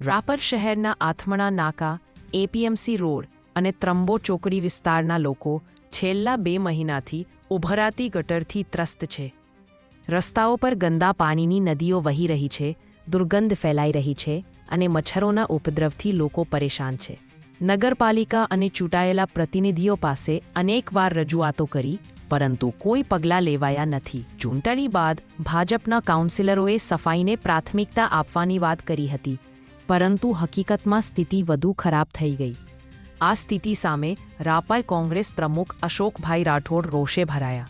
રાપર શહેરના આથમણા નાકા, APMC road અને ત્રંબો ચોકડી વિસ્તારના લોકો છેલ્લા બે મહિનાથી ઉભરાતી ગટરથી ત્રસ્ત છે. રસ્તાઓ પર ગંદા પાણીની નદીઓ વહી રહી છે, દુર્ગંધ ફેલાઈ રહી છે અને મચ્છરોના ઉપદ્રવથી લોકો પરેશાન છે. નગરપાલિકા અને ચૂંટાયેલા પ્રતિનિધિઓ પાસે અનેકવાર રજૂઆતો કરી, પરંતુ કોઈ પગલાં લેવાયા નથી. ચૂંટણી બાદ ભાજપના કાઉન્સિલરોએ સફાઈને પ્રાથમિકતા આપવાની વાત કરી હતી. પરંતુ હકીકતમાં સ્થિતિ વધુ ખરાબ થઈ ગઈ. આ સ્થિતિ સામે રાપાઈ કોંગ્રેસ પ્રમુખ અશોકભાઈ રાઠોડ રોષે ભરાયા.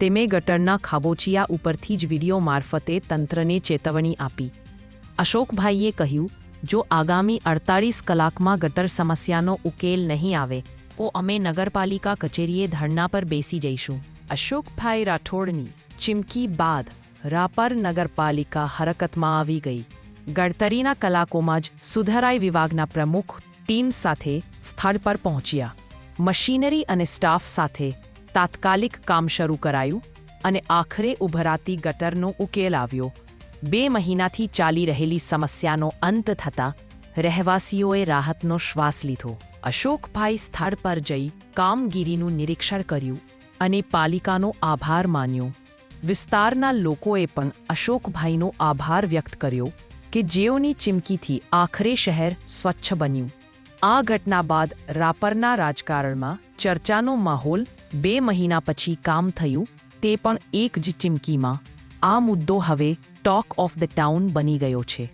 તેમે ગટરના ખાબોચિયા ઉપરથી જ વીડિયો મારફતે તંત્રને ચેતવણી આપી. અશોકભાઈએ કહ્યું, જો આગામી અડતાળીસ કલાકમાં ગટર સમસ્યાનો ઉકેલ નહીં આવે, તો અમે નગરપાલિકા કચેરીએ ધરણા પર બેસી જઈશું. અશોકભાઈ રાઠોડની ચીમકી બાદ રાપર નગરપાલિકા હરકતમાં આવી ગઈ. ગડતરીના કલાકોમાં જ સુધરાઈ વિભાગના પ્રમુખ ટીમ સાથે સ્થળ પર પહોંચ્યા. મશીનરી અને સ્ટાફ સાથે તાત્કાલિક કામ શરૂ કરાયું અને આખરે ઉભરાતી ગટરનો ઉકેલ આવ્યો. બે મહિનાથી ચાલી રહેલી સમસ્યાનો અંત થતાં રહેવાસીઓએ રાહતનો શ્વાસ લીધો. અશોકભાઈ સ્થળ પર જઈ કામગીરીનું નિરીક્ષણ કર્યું અને પાલિકાનો આભાર માન્યો. વિસ્તારના લોકોએ પણ અશોકભાઈનો આભાર વ્યક્ત કર્યો કે જેઓની ચીમકીથી આખરે શહેર સ્વચ્છ બન્યું. આ ઘટના બાદ રાપરના રાજકારણમાં ચર્ચાનો માહોલ બે મહિના પછી કામ થયું, તે પણ એક જ ચીમકીમાં. આ મુદ્દો હવે ટોક ઓફ ધ ટાઉન બની ગયો છે.